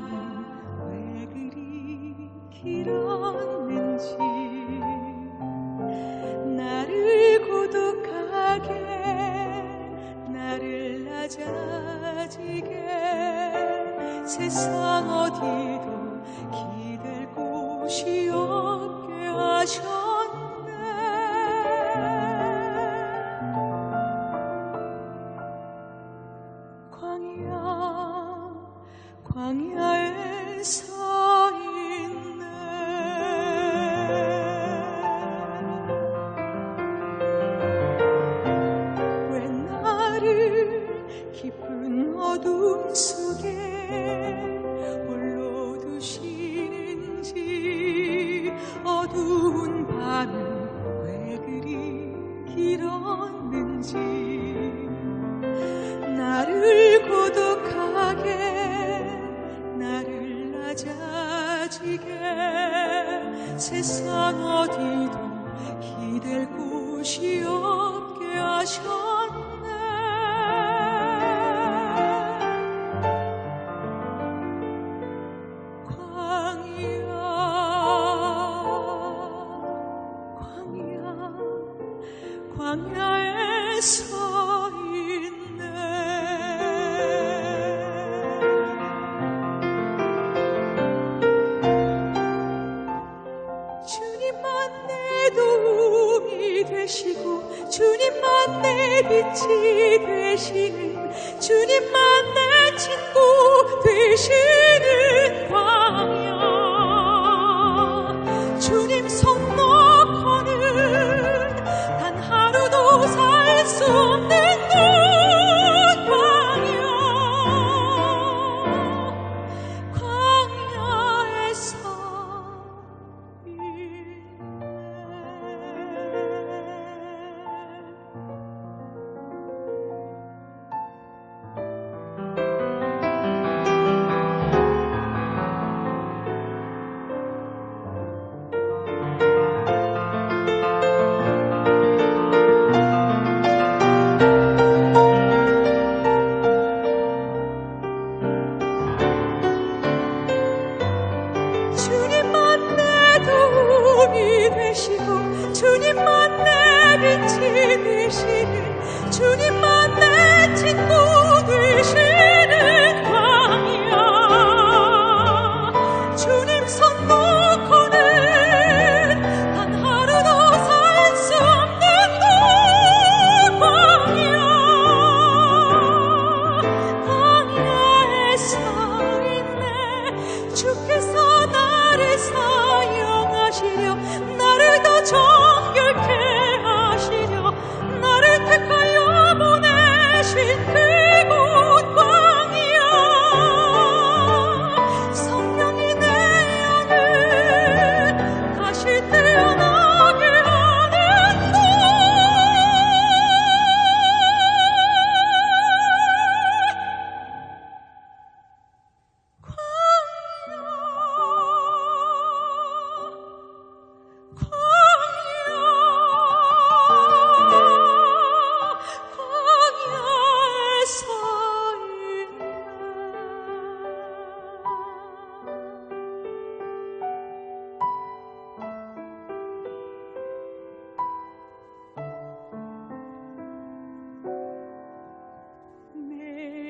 밤은 왜 그리 길었는지. 나를 고독하게 나를 낮아지게. 세상 어디도 기댈 곳이 없게 하셨 홀로 두시는지 어두운 밤은 나를 낮아지게 세상 어디도 기댈 곳이 없게 하셨네. 광야 광야 광야에 서 빛이 되시는 주님만 내 친구 되시는 주님만 내 친구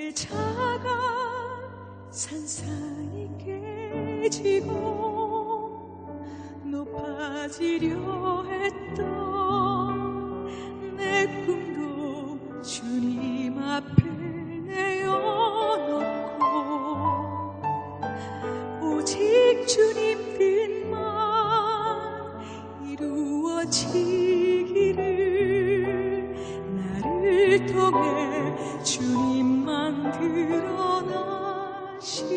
내 자가 산산이 깨지고 높아지려 했던 일어나시기를